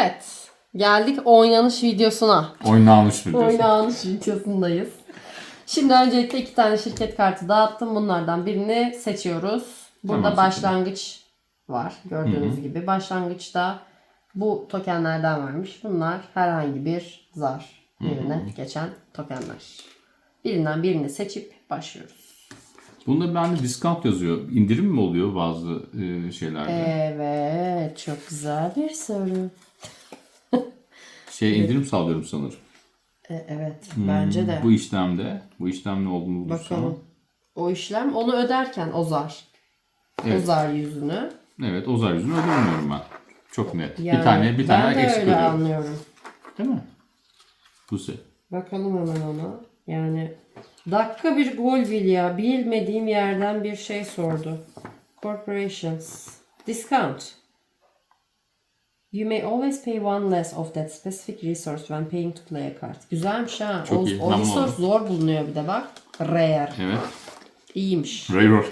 Evet. Geldik oynanış videosuna. Oynanmış mı diyorsun? Oynanış videosundayız. Şimdi öncelikle iki tane şirket kartı dağıttım. Bunlardan birini seçiyoruz. Burada Tamam, başlangıç var. Gördüğünüz gibi. Başlangıçta bu tokenlerden varmış. Bunlar herhangi bir zar yerine geçen tokenler. Birinden birini seçip başlıyoruz. Bunda bende discount yazıyor. İndirim mi oluyor bazı e, şeylerde? Evet. Çok güzel bir soru. Şey indirim sağlıyorum sanırım. E, evet. Bence de. Bu işlemde. Bu işlem ne olduğunu bulursam. Bakalım. O işlem onu öderken o zar. O Evet. zar yüzünü. Evet o zar yüzünü ödemiyorum ben. Çok net. Bir tane bir tane ben de eksik öyle ödüyorum. anlıyorum. Değil mi? Bu se. Bakalım hemen ona. Yani dakika bir gol bil ya. Bilmediğim yerden bir şey sordu. Corporations. Discount. You may always pay one less of that specific resource when paying to play a card. Güzelmiş ha. Çok o, iyi, o resource oldum. zor bulunuyor bir de bak. Rare. Evet. İyiymiş. Railroad.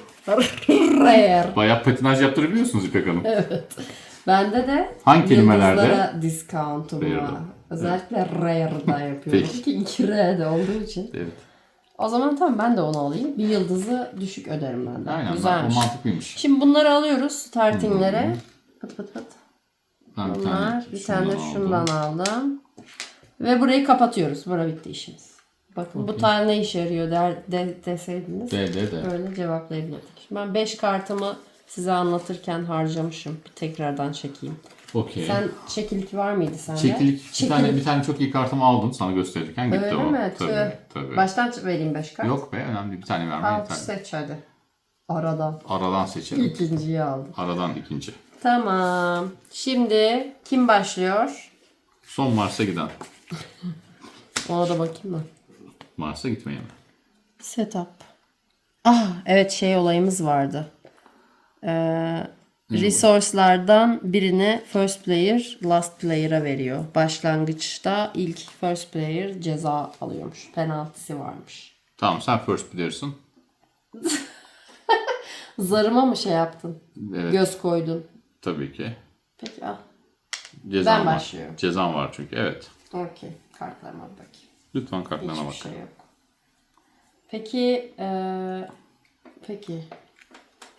Rare. Bayağı patinaj yaptırabiliyorsunuz İpek Hanım. Bende de Hangi kelimelerde? discount'um var. Özellikle rare'da yapıyorum. İki R'de olduğu için. Evet. O zaman tamam ben de onu alayım. Bir yıldızı düşük öderim ben de. Aynen. bak, Güzelmiş. O mantıklıymış. Şimdi bunları alıyoruz startinglere. Pıt pıt pıt. Ben bir Bunlar tane bir tane şundan şundan aldım. Ve burayı kapatıyoruz. Bura bitti işimiz. Bakın bu tane ne işe yarıyor der, de, deseydiniz. De de de. Böyle cevaplayabilirdik. Şimdi ben 5 kartımı size anlatırken harcamışım. Bir tekrardan çekeyim. Okey. Sen çekilik var mıydı sende? Çekilik bir tane bir tane çok iyi kartımı aldım sana gösterirken gitti Öyle o. mi? Tabii, Tüh. tabii. Baştan vereyim 5 kart. Yok be önemli değil. bir tane vermeye Al yeter. seç hadi. Aradan. Aradan seçelim. İkinciyi aldım. Aradan ikinci. Tamam. Şimdi kim başlıyor? Son Mars'a giden. Ona da bakayım mı? Mars'a gitmeye mi? Setup. Ah evet şey olayımız vardı. Ee, resource'lardan birini first player last player'a veriyor. Başlangıçta ilk first player ceza alıyormuş. Penaltısı varmış. Tamam sen first player'sın. Zarıma mı şey yaptın? Evet Göz koydun. Tabii ki. Peki al. Cezan Ben var. başlıyorum. Cezan var çünkü evet. Okey. Kartlarıma bakayım. Lütfen kartlarına Hiçbir bak. şey yok. Peki eee, peki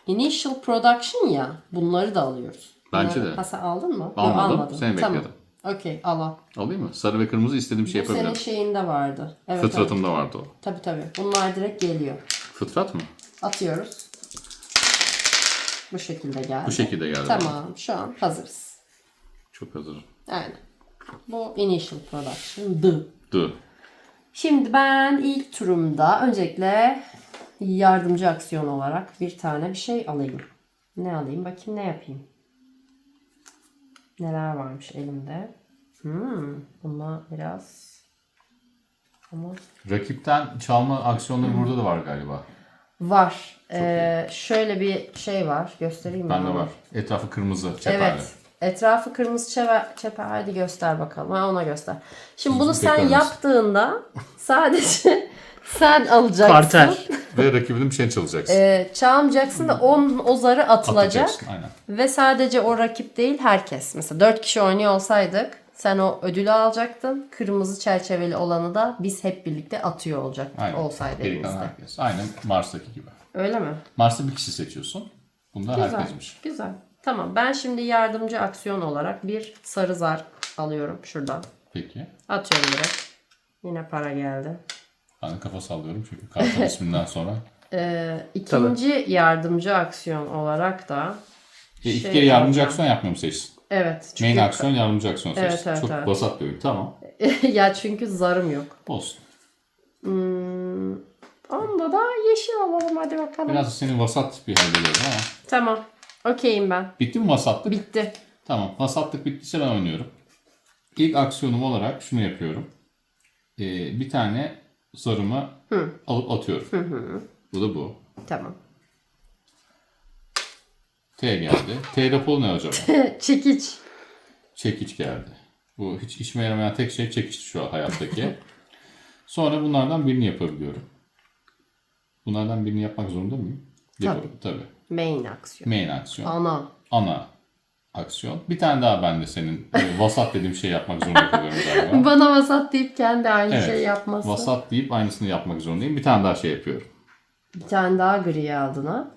initial production ya bunları da alıyoruz. Bence Bunları- de. Ha sen aldın mı? Almadım, almadın. seni Tamam. bekledim. Okey al al. Alayım mı? Sarı ve kırmızı istediğim şey Bu senin yapabilirim. şeyinde vardı. Evet, evet. Fıtratımda vardı o. Tabii tabii. Bunlar direkt geliyor. Fıtrat mı? Atıyoruz. Bu şekilde geldi. Bu şekilde geldi. Tamam şu an hazırız. Çok hazırım. Aynen. Bu initial production'dı. Dı. Şimdi ben ilk turumda öncelikle yardımcı aksiyon olarak bir tane bir şey alayım. Ne alayım? Bakayım ne yapayım. Neler varmış elimde. Hmm, buna biraz ama Rakipten çalma aksiyonları burada da var galiba. var. Ee, şöyle bir şey var. Göstereyim mi? Bende onu? var. Etrafı kırmızı çeperli. Evet. Etrafı kırmızı çeper, çeper. Hadi göster bakalım. Ha, ona göster. Şimdi bunu Kırmızı sen tekrar yaptığında sadece sen alacaksın. Kartel. Ve rakibinin bir şeyini çalacaksın. Ee, çalmayacaksın da on, o zarı atılacak. Aynen. Ve sadece o rakip değil herkes. Mesela 4 kişi oynuyor olsaydık sen o ödülü alacaktın. Kırmızı çerçeveli olanı da biz hep birlikte atıyor olacaktık Aynen. olsaydı kalan elimizde. Aynen Mars'taki gibi. Öyle mi? Mars'ta bir kişi seçiyorsun. Bunda Güzel. herkesmiş. Güzel. Tamam ben şimdi yardımcı aksiyon olarak bir sarı zar alıyorum şuradan. Peki. Atıyorum direkt. Yine para geldi. Ben de kafa sallıyorum çünkü kartın isminden sonra. Ee, ikinci yardımcı aksiyon olarak da E, iki Şey kere yardımcı yapacağım. aksiyon yapmamı seçsin. evet. Çünkü Main aksiyon, yardımcı aksiyon Evet, seçsin. evet, Çok evet. basat bir oyun. Tamam. ya çünkü zarım yok. Olsun. Hmm, onda da yeşil alalım hadi bakalım. Biraz senin vasat bir hallediyorum ama. Tamam. Okeyim ben. Bitti mi vasatlık? Bitti. Tamam. Vasatlık bittiyse ben oynuyorum. İlk aksiyonum olarak şunu yapıyorum. Ee, bir tane zarımı alıp atıyorum. Bu da bu. Tamam. T geldi. T rapolu ne acaba? Çekiç. Çekiç geldi. Bu hiç işime yaramayan tek şey çekiçti şu an hayattaki. Sonra bunlardan birini yapabiliyorum. Bunlardan birini yapmak zorunda mıyım? Yaparım tabii. Main aksiyon. Main aksiyon. Ana. Ana. aksiyon. Bir tane daha ben de senin e, vasat dediğim şey yapmak zorunda kalıyorum galiba. Bana vasat deyip kendi aynı Evet. şey yapması. Vasat deyip aynısını yapmak zorundayım. Bir tane daha şey yapıyorum. Bir tane daha gri aldın ha.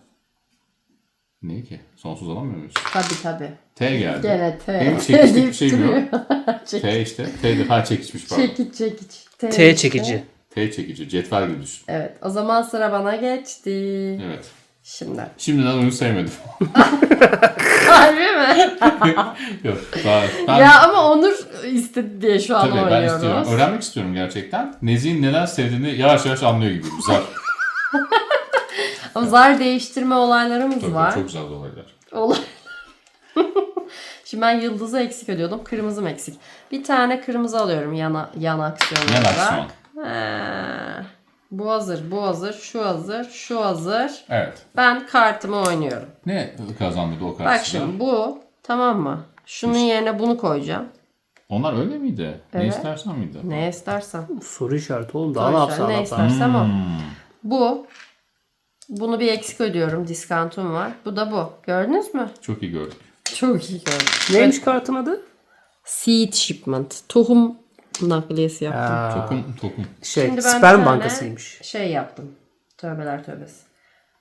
Ne ki? Sonsuz alamıyor muyuz? Tabi tabi. T geldi. Gene T. Benim çekişlik bir şeyim yok. T işte. T'de ha çekişmiş pardon. çekiç çekiç. T işte. çekici. T çekici. Cetvel gibi düşün. Evet o zaman sıra bana geçti. Evet. Şimdi. Şimdiden oyunu sevmedim. Harbi mi? Yok. Daha, ben, ya ama Onur istedi diye şu an tabii ben oynuyoruz. istiyorum. Öğrenmek istiyorum gerçekten. Nezih'in neler sevdiğini yavaş yavaş anlıyor gibiyim. Güzel. Ama zar değiştirme olaylarımız Tabii, var. çok güzel olaylar. Olay. Şimdi ben yıldızı eksik ödüyordum. Kırmızım eksik. Bir tane kırmızı alıyorum yana, yan aksiyon Yan olarak. aksiyon. Ee, bu hazır, bu hazır, şu hazır, şu hazır. Evet. Ben kartımı oynuyorum. Ne kazandırdı o Bak karşıda? şimdi bu tamam mı? Şunun yerine bunu koyacağım. Onlar öyle miydi? Ne Evet. istersen miydi? Ne istersem. Soru işareti oğlum. Daha ne yapsan ne yapsan. istersem o. Hmm. Bu. Bunu bir eksik ödüyorum. Diskantum var. Bu da bu. Gördünüz mü? Çok iyi gördük. Çok iyi gördüm. Neymiş kartın adı? Seed shipment. Tohum nakliyesi yaptım. Ha, Tokum tokum. şey, Şimdi ben bir sperm tane bankasıymış. Şey yaptım. Tövbeler tövbesi.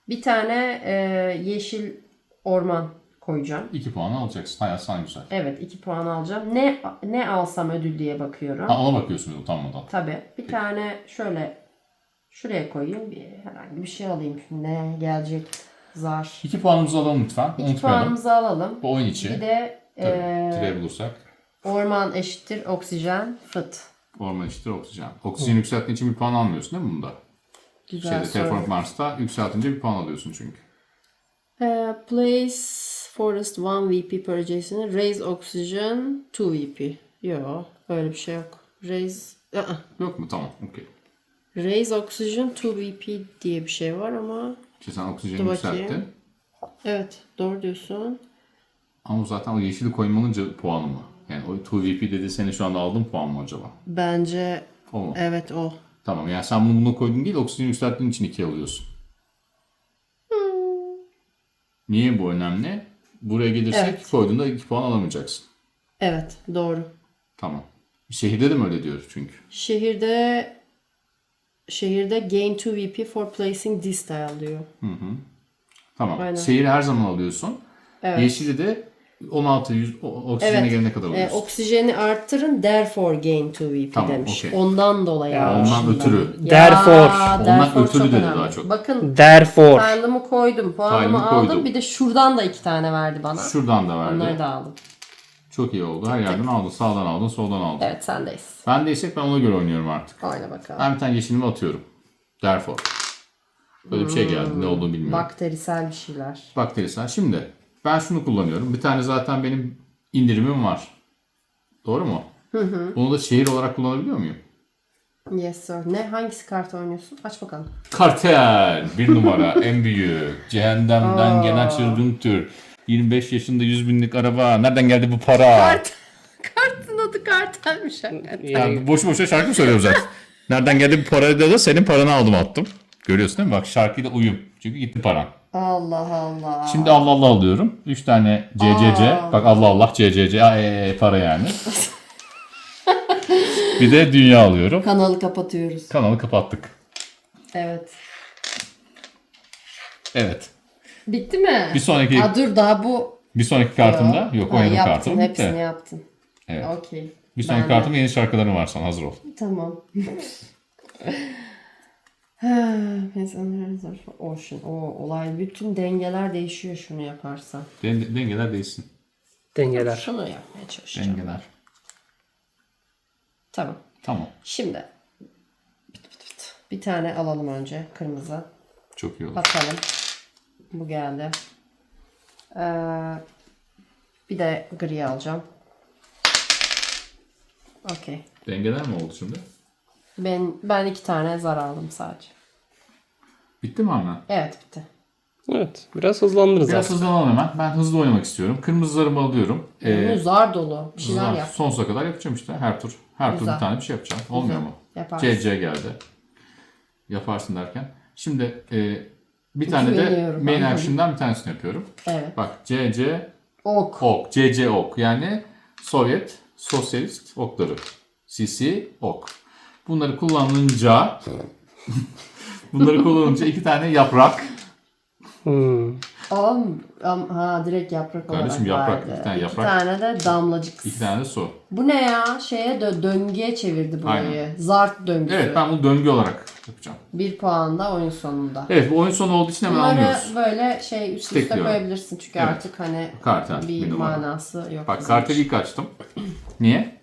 Bir tane e, yeşil orman koyacağım. 2 puan alacaksın. Hayat sana güzel. Evet 2 puan alacağım. Ne ne alsam ödül diye bakıyorum. Ha, ona bakıyorsunuz utanmadan. Tabii. Bir tane şöyle şuraya koyayım. Bir herhangi bir şey alayım. Şimdi ne gelecek? Zar. 2 puanımızı alalım lütfen. 2 Unutmayalım. puanımızı alalım. Bu oyun içi. Bir de Tabii. e, Tire bulursak. Orman eşittir oksijen fıt. Orman eşittir oksijen. Oksijen yükselttiğin için bir puan almıyorsun değil mi bunda? Güzel Şeyde soru. Terraform Mars'ta yükseltince bir puan alıyorsun çünkü. Uh, place forest 1 VP per Jason. Raise oxygen 2 VP. Yok öyle bir şey yok. Raise Aa, Yok mu? Tamam. Okey. Raise oxygen 2 VP diye bir şey var ama İşte sen oksijeni Dur bakayım. yükselttin. evet doğru diyorsun. Ama zaten o yeşili koymanın ca- puanı mı? Yani o 2VP dedi seni şu anda aldın puan mı acaba? Bence O mu? evet o. Tamam yani sen bunu buna koydun değil oksijeni yükselttiğin için 2 alıyorsun. Niye bu önemli? Buraya gelirsek Evet. koyduğunda 2 puan alamayacaksın. Evet doğru. Tamam. Şehirde de mi öyle diyor çünkü? Şehirde şehirde gain 2 VP for placing this tile diyor. Tamam. Aynen. Şehri her zaman alıyorsun. Yeşili de 16 100 o- oksijene Evet. gelene kadar E, alıyorsun. oksijeni arttırın therefore gain 2 VP Tamam, demiş. okey. Ondan dolayı almışım Ondan ben. ötürü. Ya, Therefore. therefore ötürü dedi önemli. daha çok. Bakın Therefore. Tile'ımı koydum. Puanımı Tile'ını aldım. koydum. Bir de şuradan da iki tane verdi bana. Şuradan da verdi. Onları da aldım. Çok iyi oldu. Her yerden aldın. Sağdan aldın, soldan aldın. Evet sendeyiz. Ben değilsek ben ona göre oynuyorum artık. Oyna bakalım. Ben bir tane yeşilimi atıyorum. Therefore. Böyle bir şey geldi. Ne olduğunu bilmiyorum. Bakterisel bir şeyler. Bakterisel. Şimdi ben şunu kullanıyorum. Bir tane zaten benim indirimim var. Doğru mu? Bunu da şehir olarak kullanabiliyor muyum? Yes sir. Ne? Hangisi kart oynuyorsun? Aç bakalım. Kartel. Bir numara. en büyük. Cehennemden gelen çılgın tür. 25 yaşında 100 binlik araba. Nereden geldi bu para? Kart. Kartın adı kartelmiş hakikaten. Yani boşu boşuna şarkı söylüyorum zaten? Nereden geldi bu parayı da senin paranı aldım attım. Görüyorsun değil mi? Bak şarkıyla uyum. Çünkü gitti paran. Allah Allah. Şimdi Allah Allah alıyorum. 3 tane CCC. Bak Allah Allah CCC. Aa, ee, para yani. bir de dünya alıyorum. Kanalı kapatıyoruz. Kanalı kapattık. Evet. Evet. Bitti mi? Bir sonraki Aa, dur daha bu. bir sonraki kartımda yok Ha, oynadım yaptın, kartım. Hepsini bitti. yaptın. Evet. Okey. Bir sonraki Ben de. kartımda yeni şarkılarım var sana hazır ol. Tamam. Ocean. O olay bütün dengeler değişiyor şunu yaparsan. Den- dengeler değişsin. Dengeler. Şunu yapmaya çalışacağım. Dengeler. Tamam. Tamam. Şimdi Bit, bit, bit. bir tane alalım önce kırmızı. Çok iyi olur. Atalım. Bu geldi. Ee, bir de gri alacağım. Okey. Dengeler mi oldu şimdi? Ben ben iki tane zar aldım sadece. Bitti mi hemen? Evet bitti. Evet. Biraz hızlandınız Biraz aslında. hızlanalım hemen. Ben hızlı oynamak istiyorum. Kırmızılarımı alıyorum. Ee, Bu zar dolu. Bir şeyler Zar- yap. Sonsuza kadar yapacağım işte. Her tur. Her tur Güzel. bir tane bir şey yapacağım. Olmuyor mu? Yaparsın. CC geldi. Yaparsın derken. Şimdi e, bir tane de Güveniyorum main ben. action'dan bir tanesini yapıyorum. Evet. Bak CC Ok. Ok. CC ok. Yani Sovyet Sosyalist okları. CC ok. Bunları kullanınca bunları kullanınca iki tane yaprak. Hmm. Am, am, ha direkt yaprak Kardeşim, olarak yaprak, verdi. iki tane yaprak. tane de damlacık. iki tane de su. Bu ne ya? Şeye dö- döngüye çevirdi burayı. Zart döngüsü. Evet ben bunu döngü olarak yapacağım. Bir puan da oyun sonunda. Evet bu oyun sonu olduğu için hemen Bunları almıyoruz. böyle şey üst üste koyabilirsin çünkü Evet. artık hani Kartel, bir, bir numara. manası yok. Bak bizim karteli ilk açtım. Niye?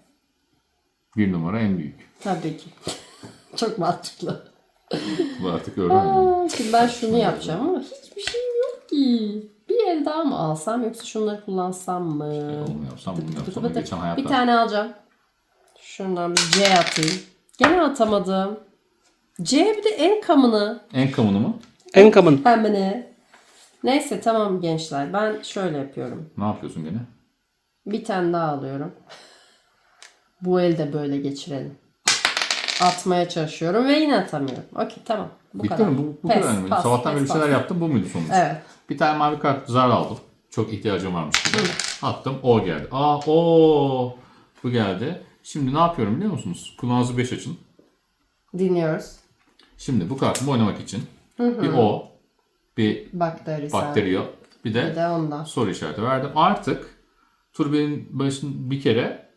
Bir numara en büyük. Tabii ki. Çok mantıklı. Bu artık öğrenmedim. Aa, Şimdi ben şunu yapacağım ama hiçbir şeyim yok ki. Bir el daha mı alsam yoksa şunları kullansam mı? Onu yapsam bunu yapsam. Bıdı bıdı. Geçen hayatta. Bir tane alacağım. Şundan bir C atayım. Gene atamadım. C bir de en kamını. En kamını mı? En common. Pembene. Neyse tamam gençler. Ben şöyle yapıyorum. Ne yapıyorsun gene? Bir tane daha alıyorum. Bu el de böyle geçirelim. Atmaya çalışıyorum ve yine atamıyorum. Okey tamam. Bu Bitti kadar. mi? Bu, bu Pes, kadar mı? pas, Sabahtan beri bir şeyler yaptım. Bu muydu sonuç? Evet. Bir tane mavi kart zar aldım. Çok ihtiyacım varmış gibi. Attım. O geldi. Aa o Bu geldi. Şimdi ne yapıyorum biliyor musunuz? Kulağınızı 5 açın. Dinliyoruz. Şimdi bu kartımı oynamak için bir O, bir Bakteri bakteriyo, bir Bir de de ondan. soru işareti verdim. Artık turbenin başın bir kere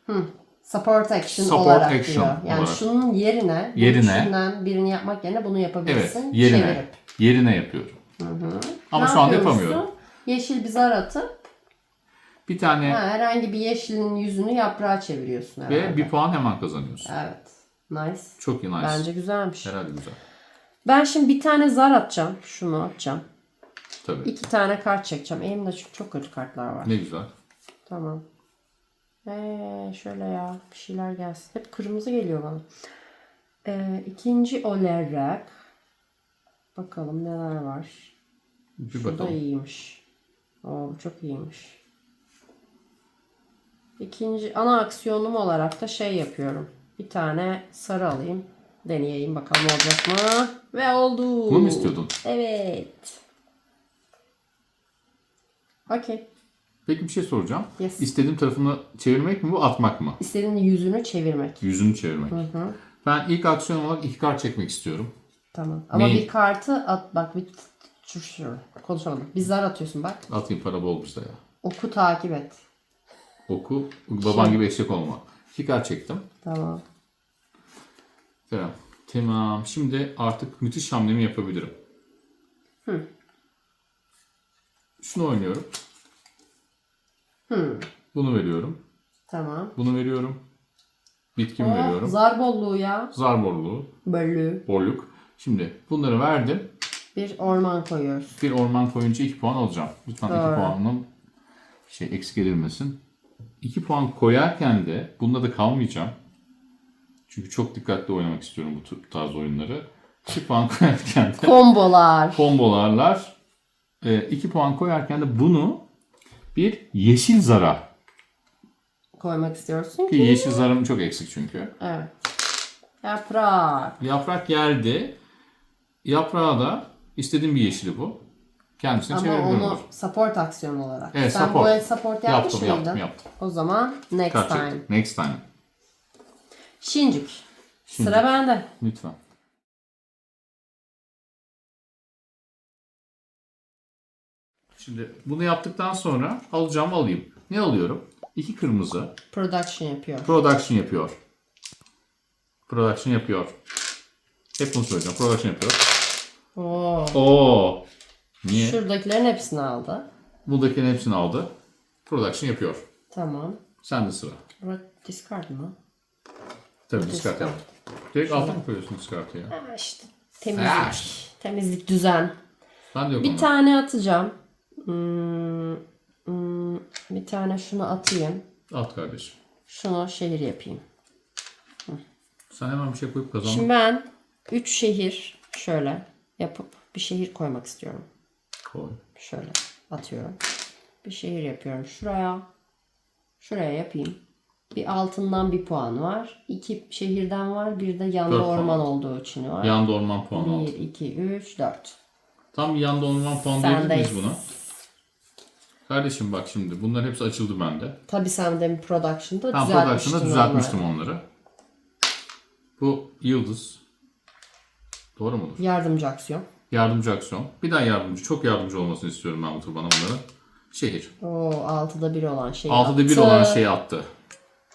Support action Support olarak action diyor. Yani olarak. şunun yerine, Yerine. üçünden birini yapmak yerine bunu evet yapabilirsin. yerine Çevirip. yerine yapıyorum. Ama Ne şu anda yapamıyorum. Yeşil bir zar atıp Bir tane ha, herhangi bir yeşilin yüzünü yaprağa çeviriyorsun herhalde. ve bir puan hemen kazanıyorsun. Evet. Nice. Çok iyi nice. Bence güzelmiş. Herhalde güzel. Ben şimdi bir tane zar atacağım. Şunu atacağım. Tabii. İki tane kart çekeceğim. Elimde çünkü çok kötü kartlar var. Ne güzel. Tamam. Ee, şöyle ya bir şeyler gelsin. Hep kırmızı geliyor bana. Ee, ikinci olarak bakalım neler var. Bir Bu da iyiymiş. Oo, bu çok iyiymiş. İkinci ana aksiyonum olarak da şey yapıyorum. Bir tane sarı alayım. Deneyeyim bakalım olacak mı? Ve oldu. Bunu mu istiyordun? Evet. Okey. Peki bir şey soracağım. Yes. İstediğim tarafını çevirmek mi bu atmak mı? İstediğin yüzünü çevirmek. Yüzünü çevirmek. Ben ilk aksiyon olarak iki kart çekmek istiyorum. Tamam. Ama Neyi? bir kartı at bak bir konuşamadım. Bir zar atıyorsun bak. Atayım para bol bizde ya. Oku takip et. Oku. Baban gibi eşek olma. İki kart çektim. Tamam. Tamam. Tamam. Şimdi artık müthiş hamlemi yapabilirim. Şunu oynuyorum. Bunu veriyorum. Tamam. Bunu veriyorum. Bitkimi Oh, veriyorum. zar bolluğu ya. Zar borluğu, Böllüğü. borluk. Şimdi bunları verdim. Bir orman koyuyoruz. Bir orman koyunca 2 puan alacağım. Lütfen 2 Doğru. puanım şey eksik edilmesin. 2 puan koyarken de bunda da kalmayacağım. Çünkü çok dikkatli oynamak istiyorum bu tarz oyunları. 2 puan koyarken de Kombolar. kombolarlar 2 puan koyarken de bunu bir yeşil zara Koymak istiyorsun ki yeşil zarım çok eksik çünkü. Evet. Yaprak. Yaprak geldi. Yaprağı da istediğim bir yeşili bu. Kendisine Ama çevirebilirim. onu support aksiyon olarak. Evet, Sen support. bu el support yapmış Yaptım, mıydın? yaptım, yaptım. O zaman next Kart time. Next time. Şincik. Sıra bende. Lütfen. Şimdi bunu yaptıktan sonra alacağımı alayım. Ne alıyorum? İki kırmızı. Production yapıyor. Production yapıyor. Production yapıyor. Hep bunu söyleyeceğim. Production yapıyor. Oo. Oo. Niye? Şuradakilerin hepsini aldı. Buradakinin hepsini aldı. Production yapıyor. Tamam. Sen de sıra. Burası discard mı? Tabii discard yap. Direkt altına mı koyuyorsun discard'ı ya? Ha işte. Temizlik. Ha. Temizlik, düzen. Ben de yok Bir ama. tane atacağım. Hmm, hmm, bir tane şunu atayım. At kardeşim. Şunu şehir yapayım. Sen hemen bir şey koyup kazandın. Şimdi ben 3 şehir şöyle yapıp bir şehir koymak istiyorum. Koy. Şöyle atıyorum. Bir şehir yapıyorum şuraya. Şuraya yapayım. Bir altından bir puan var. İki şehirden var. Bir de Dört puan. orman olduğu için var. Yanda orman puanı aldı. 1, 2, 3, 4. Tam bir yanda orman puanı Sendeyiz. diyebilir miyiz buna? Kardeşim bak şimdi bunların hepsi açıldı bende. Tabii sen demin production'da Ben düzeltmiştin production'da onları. düzeltmiştim onları. Bu yıldız. Doğru mudur? Yardımcı aksiyon. Yardımcı aksiyon. Bir daha yardımcı. Çok yardımcı olmasını istiyorum ben bu tur bana bunların. Şehir. Oo 6'da 1 olan şey Altıda bir attı. olan şeyi attı.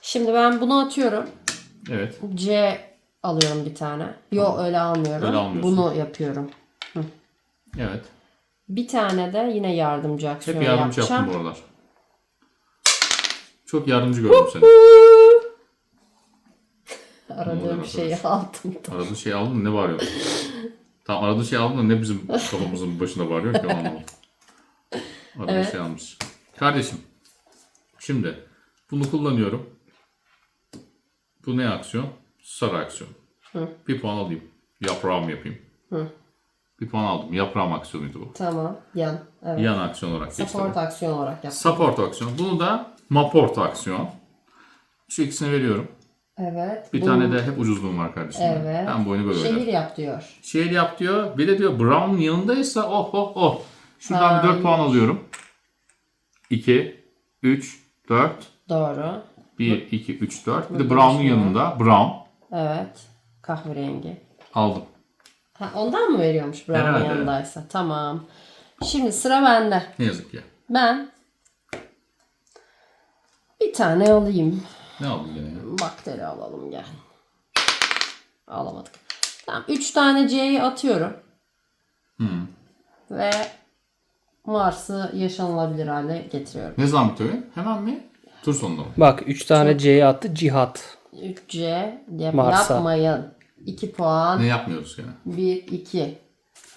Şimdi ben bunu atıyorum. Evet. C alıyorum bir tane. Yo öyle almıyorum. Öyle almıyorsun. Bunu yapıyorum. Evet. Bir tane de yine yardımcı aksiyon Hep yardımcı yapacağım. yaptım bu aralar. Çok yardımcı gördüm seni. Aradığım şeyi aldım. Aradığı şey aldın mı ne bağırıyor? Tamam aradığı şey aldın da ne bizim kafamızın başına bağırıyor ki anlamadım. Aradığı Evet. şey almış. Kardeşim. Şimdi bunu kullanıyorum. Bu ne aksiyon? Sarı aksiyon. Bir puan alayım. Yaprağımı yapayım. Bir puan aldım. Yaprağım aksiyonuydu bu. Tamam. Yan. Evet. Yan aksiyon olarak geçti. Support aksiyon olarak yap. Support aksiyon. Bunu da Maport aksiyon. Şu ikisini veriyorum. Evet. Bir Bu- tane de hep ucuzluğum var kardeşim. Evet. Ben bu oyunu böyle Şehir oynarım. yap diyor. Şehir yap diyor. Bir de diyor Brown yanındaysa oh oh oh. Şuradan bir 4 puan alıyorum. 2, 3, 4, Doğru. 1, 2, 3, 4. Bir de Brown'un yanında Brown Evet. Kahverengi. aldım. Ha, ondan mı veriyormuş Herhalde. yanındaysa? Tamam. Şimdi sıra bende. Ne yazık ki. Ben bir tane alayım. Ne aldın gene ya? Bakteri alalım gel. Alamadık. Tamam. Üç tane C'yi atıyorum. Ve Mars'ı yaşanılabilir hale getiriyorum. Ne zaman bitiyor? Hemen mi? Tur sonunda mı? Bak 3 tane C'ye attı. Cihat. 3C yap, Mars'a. yapmayın. 2 puan. Ne yapmıyoruz gene? 1, 2.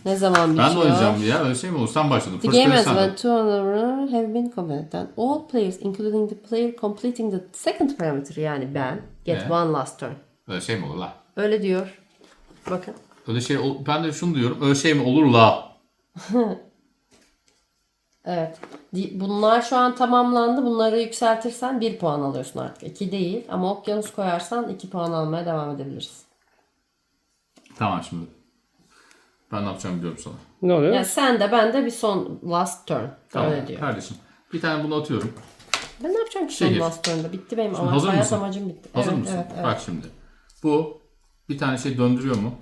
Ne zaman bitiyor? Ben de oynayacağım diye. Öyle şey mi olur? Sen başladın. The First game has when two other have been completed. Then all players, including the player completing the second parameter yani ben, get Ne? one last turn. Öyle şey mi olur la? Öyle diyor. Bakın. Öyle şey ben de şunu diyorum. Öyle şey mi olur la? Evet. Bunlar şu an tamamlandı. Bunları yükseltirsen 1 puan alıyorsun artık. 2 değil ama okyanus koyarsan 2 puan almaya devam edebiliriz. Tamam şimdi. Ben ne yapacağımı biliyorum sana. Ne oluyor? Yani sen de ben de bir son last turn. Tamam. Öyle diyor. Kardeşim. Bir tane bunu atıyorum. Ben ne yapacağım ki son Şehir. last turn'da? Bitti benim Şimdi ama hazır hayat mısın? amacım bitti. Hazır evet, mısın? Evet, evet. Bak şimdi. Bu bir tane şey döndürüyor mu?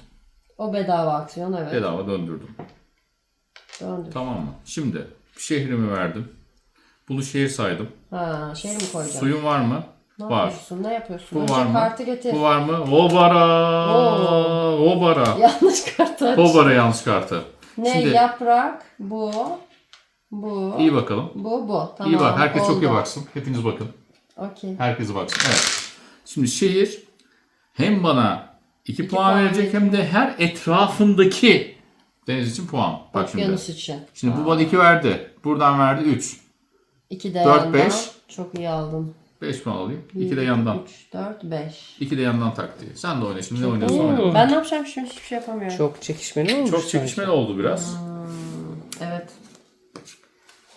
O bedava aksiyon evet. Bedava döndürdüm. Döndür. Tamam mı? Şimdi şehrimi verdim. Bunu şehir saydım. Ha, şey mi koyacağım? Suyun var mı? Ne var. yapıyorsun? Ne yapıyorsun? Bu Önce var mı? kartı getir. Bu var mı? Obara! Obara! Yanlış kartı aç. Obara yanlış kartı. Ne Şimdi yaprak? Bu. Bu. iyi bakalım. Bu bu. Tamam. iyi bak. Herkes çok iyi oldu. baksın. Hepiniz bakın. Okey. Herkes baksın. Evet. Şimdi şehir hem bana 2 puan puan verecek hem de her etrafındaki deniz için puan. Bak şimdi. Okyanus için. Şimdi bu bana 2 verdi. Buradan verdi 3. İki de Dört, yandan. beş. Çok iyi aldın. 5 puan alayım. 2 de yandan. 3, 4, 5. 2 de yandan taktiği. Sen de oyna şimdi ne oynuyorsan oyna. Ben ne yapacağım şimdi hiçbir şey yapamıyorum. Çok çekişmeli olmuş. Çok sanki. çekişmeli oldu biraz. Evet.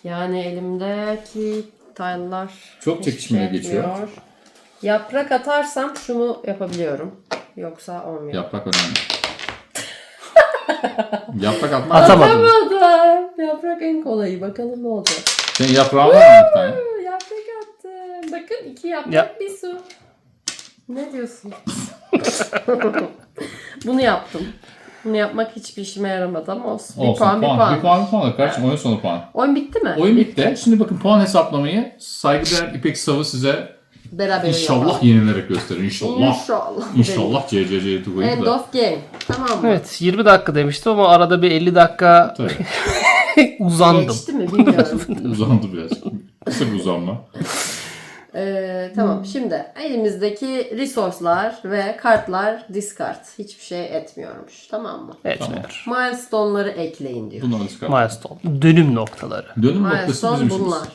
Yani elimdeki tile'lar Çok hiçbir çekişmeli şey geçiyor. etmiyor. Yaprak atarsam şunu yapabiliyorum. Yoksa olmuyor. Yaprak önemli. Yaprak atma. Atamadım. Atamadım. Yaprak en kolayı. Bakalım ne olacak. Senin yaprağın var mı bir tane? Bakın iki yaprak Ya- bir su. Ne diyorsun? Bunu yaptım. Bunu yapmak hiçbir işime yaramadı ama olsun. Bir Olsun, puan, bir puan. Bir puan bir puan. Kardeşim oyun sonu puan. Oyun bitti mi? Oyun bitti. Şimdi bakın puan hesaplamayı saygıdeğer İpek Savı size Beraber inşallah yapalım. yenilerek gösterir. İnşallah. İnşallah. İnşallah CCC End koyayım da. of game. Tamam mı? Evet 20 dakika demiştim ama arada bir 50 dakika Tabii. uzandım. Geçti mi bilmiyorum. Uzandı biraz. Kısa bir uzanma. Ee, tamam şimdi elimizdeki resource'lar ve kartlar discard. Hiçbir şey etmiyormuş. Tamam mı? Etmiyor. Milestone'ları ekleyin diyor. Bunları çıkar. Milestone. Dönüm noktaları. Dönüm noktası Milestone bizim işimiz. bunlar.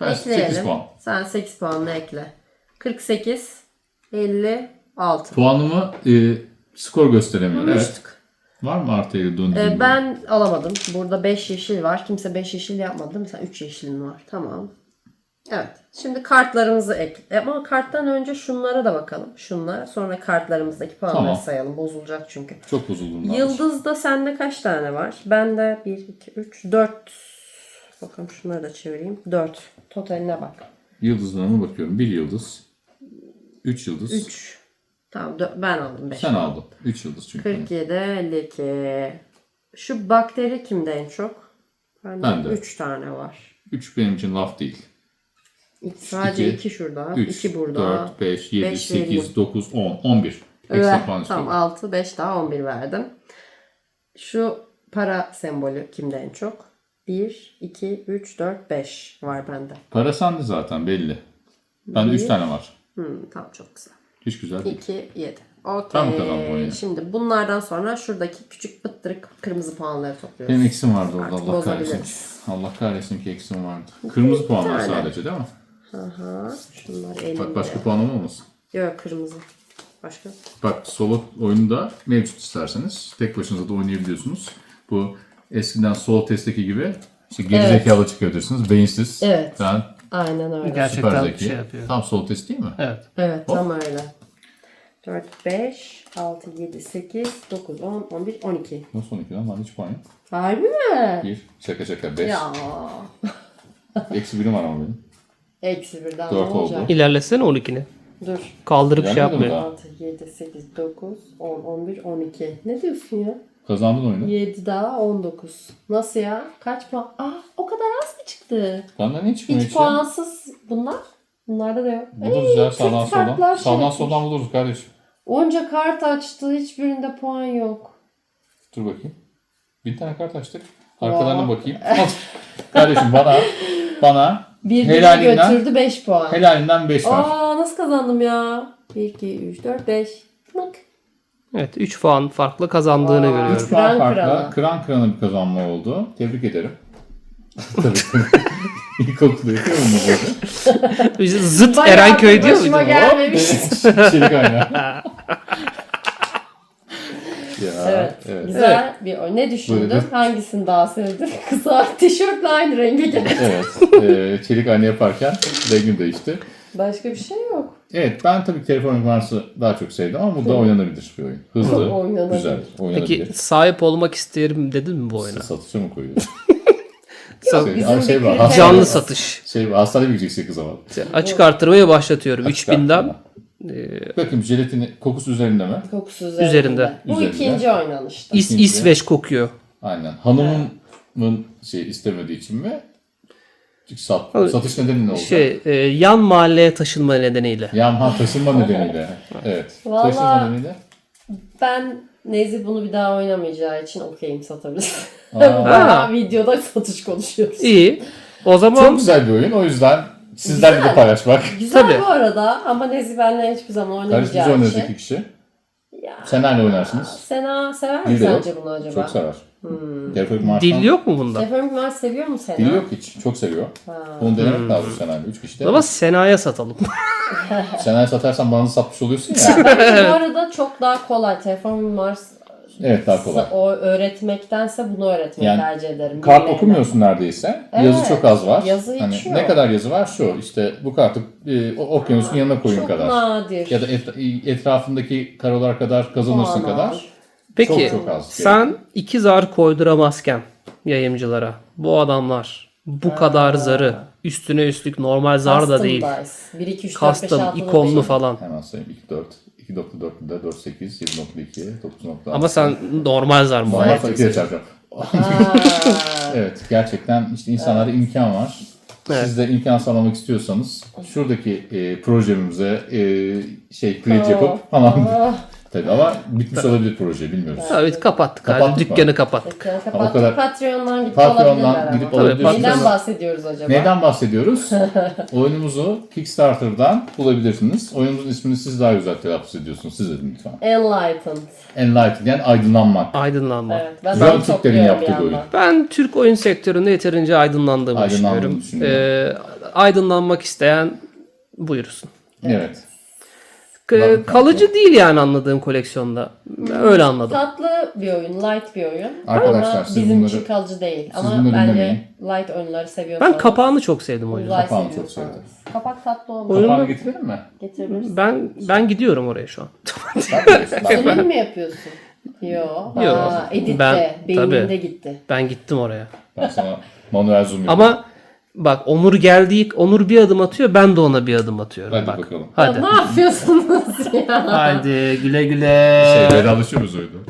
Ben Ekleyelim. 8 puan. Sen 8 puanla ekle. 48, 56. Puanımı e, skor gösteremiyor. Evet. Var mı artı ile döndüğüm? Ee, ben alamadım. Burada 5 yeşil var. Kimse 5 yeşil yapmadı değil mi? Sen 3 yeşilin var. Tamam. Evet. Şimdi kartlarımızı ekle. Ama karttan önce şunlara da bakalım. Şunlar. Sonra kartlarımızdaki puanları Tamam. sayalım. Bozulacak çünkü. Çok bozuldum ben. Yıldızda sende kaç tane var? Bende 1, 2, 3, 4 Bakalım şunları da çevireyim. 4. Totaline bak. Yıldızlarına bakıyorum. Bir yıldız. Üç yıldız. 3. Tamam ben aldım 5. Sen aldın. Üç yıldız çünkü. 47, 52. Şu bakteri kimde en çok? Bende Bende. 3 tane var. Üç benim için laf değil. Sadece İki, 2 şurada, Üç, 2 burada. dört, beş, yedi, Beş vereyim. sekiz, dokuz, on, on bir. Evet, Ekstra puan tamam istiyorum. 6, 5 daha 11 verdim. Şu para sembolü kimde en çok? 1, 2, 3, 4, 5 var bende. Para sende zaten belli. Bende üç tane var. Hmm, tamam çok güzel. Hiç güzel değil. 2, 7. Okey. Tam kazandım oyunu. Şimdi bunlardan sonra şuradaki küçük bıttırık kırmızı puanları topluyoruz. Benim eksim vardı orada Artık Allah kahretsin. Allah kahretsin ki eksim vardı. Kırmızı puanlar sadece değil mi? Aha, şunlar elimde. Bak başka puanım olmasın. Yok kırmızı. Başka? Bak solo oyunda mevcut isterseniz. Tek başınıza da oynayabiliyorsunuz. Bu eskiden solo testteki gibi işte gerizekalı çıkıyor diyorsunuz. Beyinsiz. Evet. Ben Aynen öyle. Gerçekten süper bir zeki. şey yapıyor. Tam solo test değil mi? Evet. Evet tam öyle. 4, 5, 6, 7, 8, 9, 10, 11, 12. Nasıl 12 lan? Lan hiç puan yok. Harbi mi? 1, şaka şaka 5. Ya. Eksi birim var ama benim. Eksi birden ne Dört olacak? oldu. İlerlesene 12'ni. Dur. Kaldırıp şey Gelmedi mi yapmıyor. daha? 6, 7, 8, 9, 10, 11, 12. Ne diyorsun ya? Kazandın oyunu. 7 daha 19. Nasıl ya? Kaç puan? Aa o kadar az mı çıktı? Benden ne Hiç hiç ya? puansız bunlar. Bunlarda da yok. Buluruz ya sağdan tek kartlar soldan. şey Sağdan yapmış. soldan buluruz kardeşim. Onca kart açtı. Hiçbirinde puan yok. Dur bakayım. Bir tane kart açtık. Arkalarına bakayım. kardeşim bana bana Birini helalinden, götürdü 5 puan. helalinden 5 var. Aa nasıl kazandım ya? 1, 2, 3, 4, 5. Bak. Evet 3 puan farklı kazandığını Aa. görüyorum. Üç puan Kıran farkla kırana. kıran kırana bir kazanma oldu. Tebrik ederim. Tabii. İlkokulda yapıyor mu böyle? Biz Zıt Bayağı Erenköy diyor başıma gelmemiş. Çelik ayna. Ya, Evet. evet. Güzel bir oyun. Ne düşündün? Buyurun. Hangisini daha sevdin? Kısa tişörtle aynı renge geldi. Evet. e, çelik ayna yaparken rengim değişti. Başka bir şey yok. Evet ben tabii telefon Mars'ı daha çok sevdim ama bu da oynanabilir bir oyun. Hızlı, Oynanabilir. güzel, oynanabilir. Peki sahip olmak isterim dedin mi bu oyuna? Satışa mı koyuyorsun? Sa- şey, bizim şey var, Canlı satış. Şey var, hastaneye gideceksin kız ama? Açık artırmaya başlatıyorum. Açık 3000'den arttırma. Bakayım jelatini kokusu üzerinde mi? Kokusu üzerinde. Üzerinde. Bu Üzerinde. ikinci oynanışta. İs İsveç kokuyor. Aynen. Hanımın şey istemediği için mi? Çünkü sat, satış nedeni ne oldu? Şey e, yan mahalleye taşınma nedeniyle. Yamha taşınma nedeniyle. Evet. Vallahi- Taşınma nedeniyle. Ben Nezi bunu bir daha oynamayacağı için okeyim satabiliriz. Aa. Bayağı videoda satış konuşuyoruz. İyi. O Çok zaman güzel bir oyun. O yüzden sizlerle de paylaşmak. Güzel Tabii. bu arada ama Nezi benimle hiçbir zaman Kardeş biz oynamayacağı oynarız için. iki kişi. Ya, Senaryo oynarsınız. Sena sever mi Dil de yok. sence bunu acaba? Çok sever. Hmm. Telefon Mars'tan dil yok mu bunda? Sefer Mars seviyor mu Sena? Dil yok hiç. Çok seviyor. Bunu denemek lazım senaryo. Üç kişi de. Ama Sena'ya satalım. Senaryo satarsan bana da satmış oluyorsun ya. Bence bu arada çok daha kolay. Telefon Mars evet daha kolay. o öğretmektense bunu öğretmeyi Yani tercih ederim. Kart Birilerine. okumuyorsun neredeyse. Evet, Yazı çok az var. yazı hiç hani yok. ne kadar yazı var? Şu işte bu kartı e, okyanusun yanına koyun Çok kadar. nadir. Ya da et- etrafındaki karolar kadar kazanırsın kadar. Peki Çok çok az. sen iki zar koyduramazken yayımcılara bu adamlar bu kadar zarı üstüne üstlük normal zar da Custom değil. dice. 1, 2, 3, 4, 5, Custom, 6, ikonlu falan. Hemen sayayım. 2 4 2.4'de 4 8 7.2 9.6. Ama sen normal zar mı? Normal Evet. ikiye çarpacağım. Evet gerçekten işte insanlarda imkan var. Evet. Siz de imkan sağlamak istiyorsanız şuradaki e, projemize e, şey pledge yapıp falan. Tabii ama bitmiş olabilir proje bilmiyoruz. Evet kapattık. Kapattık mı? dükkanı kapattık. Dükkanı o kapattık. kadar- Patreon'dan gidip Patreon'dan gidip ama. olabilirsiniz. Neyden bahsediyoruz acaba? Neyden bahsediyoruz? Oyunumuzu Kickstarter'dan bulabilirsiniz. Oyunumuzun ismini siz daha güzel telaffuz ediyorsunuz. Siz edin lütfen. Enlightened. Enlightened yani aydınlanmak. Aydınlanma. Evet. Ben Güzel Türklerin yaptığı oyun. Ben Türk oyun sektöründe yeterince aydınlandığımı Aydınlandığını düşünüyorum. Ee, aydınlanmak isteyen buyursun. Evet. K- Ben- kalıcı değil yani anladığım koleksiyonda. Ben öyle anladım. Tatlı bir oyun, light bir oyun. Arkadaşlar, Ama siz bizim bunları- için kalıcı değil. siz Ama bunları bence dinlemeyin. light oyunları seviyorsanız. Ben kapağını çok sevdim oyunu. uzay Kapağını çok seviyorsanız. sevdim. Kapak tatlı olmuş. Oyun- Kapağını getirelim mi? Getirebilirsin. Ben ben gidiyorum oraya şu an. Ben biliyorsun, ben- Sunum mu yapıyorsun? Yo. Yo. Ha, editte. Ben- Beyninde tabii. gitti. Ben gittim oraya. Ben sana Manuel zoom yapayım. Ama bak Onur geldi. Onur bir adım atıyor. Ben de ona bir adım atıyorum. Hadi bak. bakalım. Hadi. Ne yapıyorsunuz ya? Haydi güle güle. Şey vedalaşıyoruz oydu.